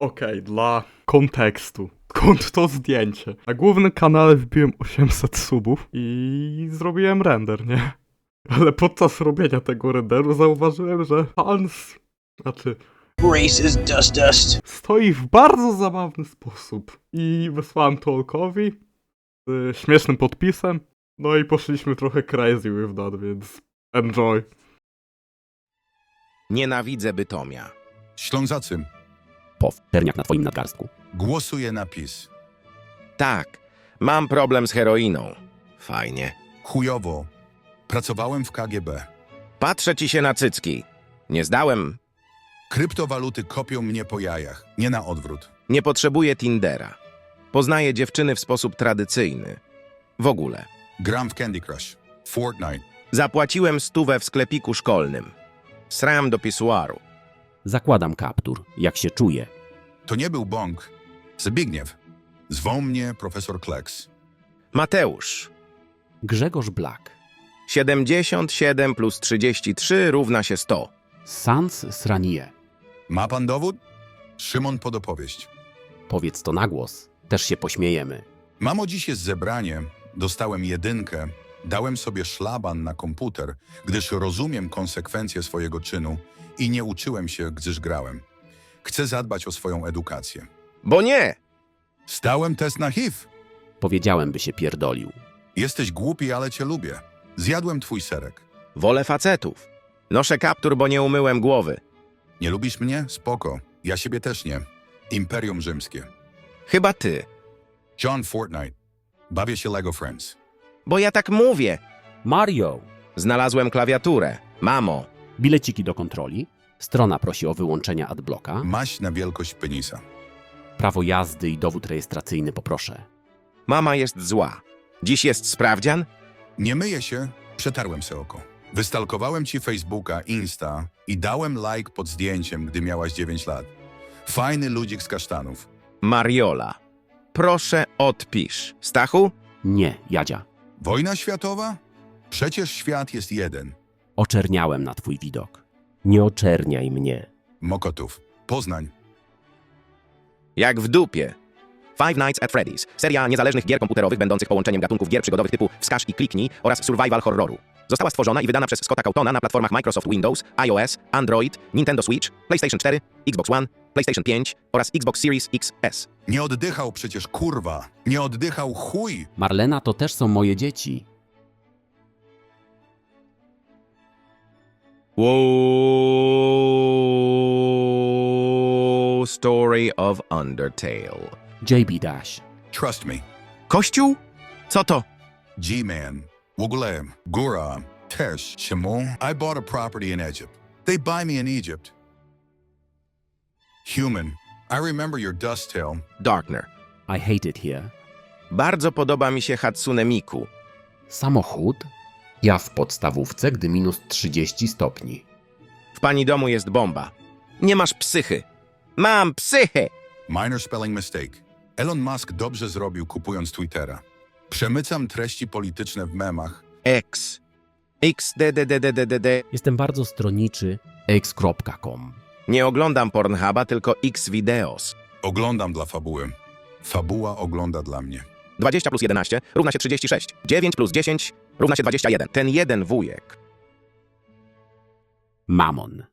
Okej, dla kontekstu. Skąd to zdjęcie? Na głównym kanale wbiłem 800 subów i zrobiłem render, nie? Ale podczas robienia tego renderu zauważyłem, że Hans, znaczy, Racist dust dust. stoi w bardzo zabawny sposób. I wysłałem to Olkowi z śmiesznym podpisem. No i poszliśmy trochę crazy with that, więc enjoy. Nienawidzę Bytomia. Ślązacy, Pow, czerniak na twoim nadgarstku. głosuję na PiS. Tak, mam problem z heroiną. Fajnie. Chujowo. Pracowałem w KGB. Patrzę ci się na cycki. Nie zdałem, Kryptowaluty kopią mnie po jajach, nie na odwrót. nie potrzebuję Tindera. Poznaję dziewczyny w sposób tradycyjny. W ogóle. Gram w Candy Crush. Fortnite. Zapłaciłem stówę w sklepiku szkolnym. Sram do pisuaru. Zakładam kaptur, jak się czuję. To nie był bąk. Zbigniew. Zwą mnie profesor Kleks. Mateusz. Grzegorz Black. 77 plus 33 równa się 100. Sans Sranie. Ma pan dowód? Szymon podopowieść. Powiedz to na głos. Też się pośmiejemy. Mamo, dziś jest zebranie. Dostałem jedynkę. Dałem sobie szlaban na komputer, gdyż rozumiem konsekwencje swojego czynu i nie uczyłem się, gdyż grałem. Chcę zadbać o swoją edukację. Bo nie! Stałem test na HIV. Powiedziałem, by się pierdolił. Jesteś głupi, ale cię lubię. Zjadłem twój serek. Wolę facetów. Noszę kaptur, bo nie umyłem głowy. Nie lubisz mnie? Spoko. Ja siebie też nie. Imperium Rzymskie. Chyba ty. John Fortnite. Bawię się Lego Friends. Bo ja tak mówię. Mario! Znalazłem klawiaturę. Mamo. Bileciki do kontroli. Strona prosi o wyłączenie adblocka. Maść na wielkość penisa. Prawo jazdy i dowód rejestracyjny poproszę. Mama jest zła. Dziś jest sprawdzian? Nie myję się, przetarłem se oko. Wystalkowałem ci Facebooka, Insta i dałem like pod zdjęciem, gdy miałaś 9 lat. Fajny ludzik z kasztanów. Mariola. Proszę odpisz. Stachu? Nie, Jadzia. Wojna światowa? Przecież świat jest jeden. Oczerniałem na twój widok. Nie oczerniaj mnie. Mokotów. Poznań. Jak w dupie. Five Nights at Freddy's. Seria niezależnych gier komputerowych będących połączeniem gatunków gier przygodowych typu Wskaż i kliknij oraz survival horroru. Została stworzona i wydana przez Scotta Cautona na platformach Microsoft Windows, iOS, Android, Nintendo Switch, PlayStation 4, Xbox One, PlayStation 5 oraz Xbox Series XS. Nie oddychał przecież kurwa. Nie oddychał chuj. Marlena to też są moje dzieci. Whoa, story of Undertale. JB Dash. Trust me. Kościół? Co to? G-Man. W ogóle, góra, też, czemu? I bought a property in Egypt. They buy me in Egypt. Human. I remember your dust tail. Darkner. I hate it here. Bardzo podoba mi się Hatsune Miku. Samochód? Ja w podstawówce, gdy minus 30 stopni. W pani domu jest bomba. Nie masz psychy. Mam psychę! Minor spelling mistake. Elon Musk dobrze zrobił kupując Twittera. Przemycam treści polityczne w memach. X. XDDDDDD. Jestem bardzo stronniczy. x.com. Nie oglądam Pornhuba, tylko X videos. Oglądam dla fabuły. Fabuła ogląda dla mnie. 20 plus 11 równa się 36. 9 plus 10 równa się 21. Ten jeden wujek. Mamon.